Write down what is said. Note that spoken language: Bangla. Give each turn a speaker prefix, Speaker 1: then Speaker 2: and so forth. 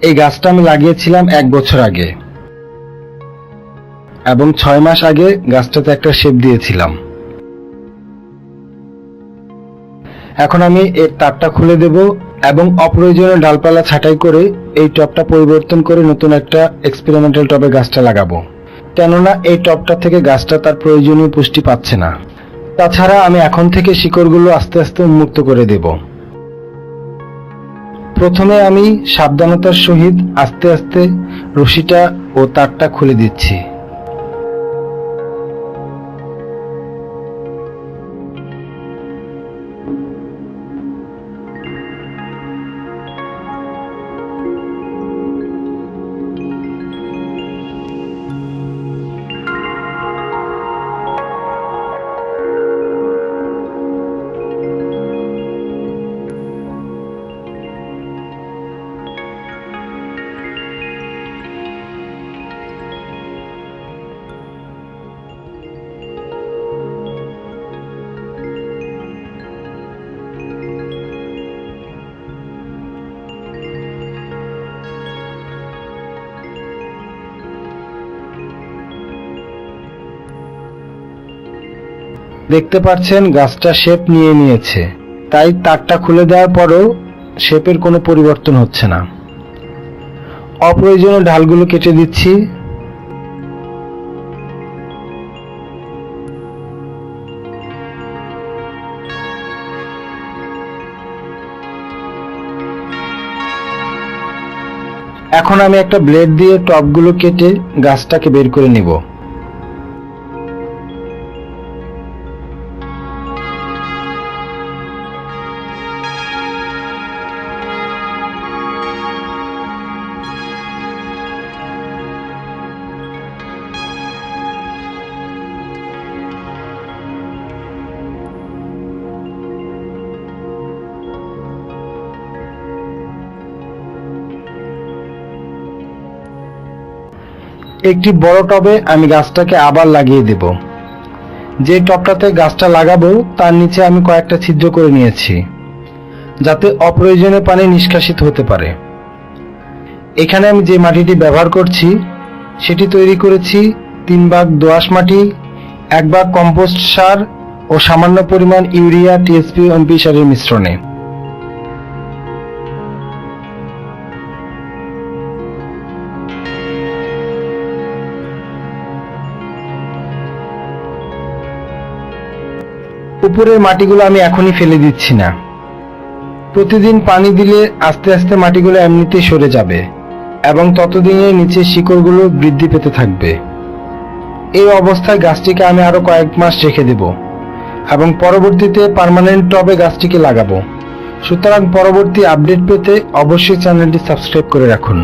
Speaker 1: এই গাছটা আমি লাগিয়েছিলাম এক বছর আগে। এবং ছয় মাস আগে গাছটাতে একটা শেপ দিয়েছিলাম। এখন আমি এর তারটা খুলে দেব এবং অপ্রয়োজনীয় ডালপালা ছাঁটাই করে এই টবটা পরিবর্তন করে নতুন একটা এক্সপেরিমেন্টাল টবে গাছটা লাগাবো। কেননা এই টবটা থেকে গাছটা তার প্রয়োজনীয় পুষ্টি পাচ্ছে না। তাছাড়া আমি এখন থেকে শিকড়গুলো আস্তে আস্তে উন্মুক্ত করে দেব। প্রথমে আমি সাবধানতার সহিত আস্তে আস্তে রশিটা ও তারটা খুলে দিচ্ছি। দেখতে পাচ্ছেন, গাছটা শেপ নিয়ে নিয়েছে। তাই তারটা খুলে দেওয়ার পরও শেপের কোনো পরিবর্তন হচ্ছে না। অপ্রয়োজনীয় ঢালগুলো কেটে দিচ্ছি। এখন আমি একটা ব্লেড দিয়ে টপগুলো কেটে গাছটাকে বের করে নিব। একটি বড় টবে আমি গাছটাকে আবার লাগিয়ে দেব। যে টবটাতে গাছটা লাগাবো, তার নিচে আমি কয়েকটা ছিদ্র করে নিয়েছি, যাতে অপ্রয়োজনীয় পানি নিষ্কাশিত হতে পারে। এখানে আমি যে মাটিটি ব্যবহার করছি, সেটি তৈরি করেছি তিন ভাগ দোআঁশ মাটি, এক ভাগ কম্পোস্ট সার ও সামান্য পরিমাণ ইউরিয়া, টিএসপি এমপি সারের মিশ্রণে। উপরের মাটিগুলো আমি এখনই ফেলে দিচ্ছি না। প্রতিদিন পানি দিলে আস্তে আস্তে মাটিগুলো এমনিতেই সরে যাবে এবং ততদিনে নিচে শিকড়গুলো বৃদ্ধি পেতে থাকবে। এই অবস্থায় গাছটিকে আমি আরও কয়েক মাস রেখে দেব এবং পরবর্তীতে পার্মানেন্ট টবে গাছটিকে লাগাবো। সুতরাং পরবর্তী আপডেট পেতে অবশ্যই চ্যানেলটি সাবস্ক্রাইব করে রাখুন।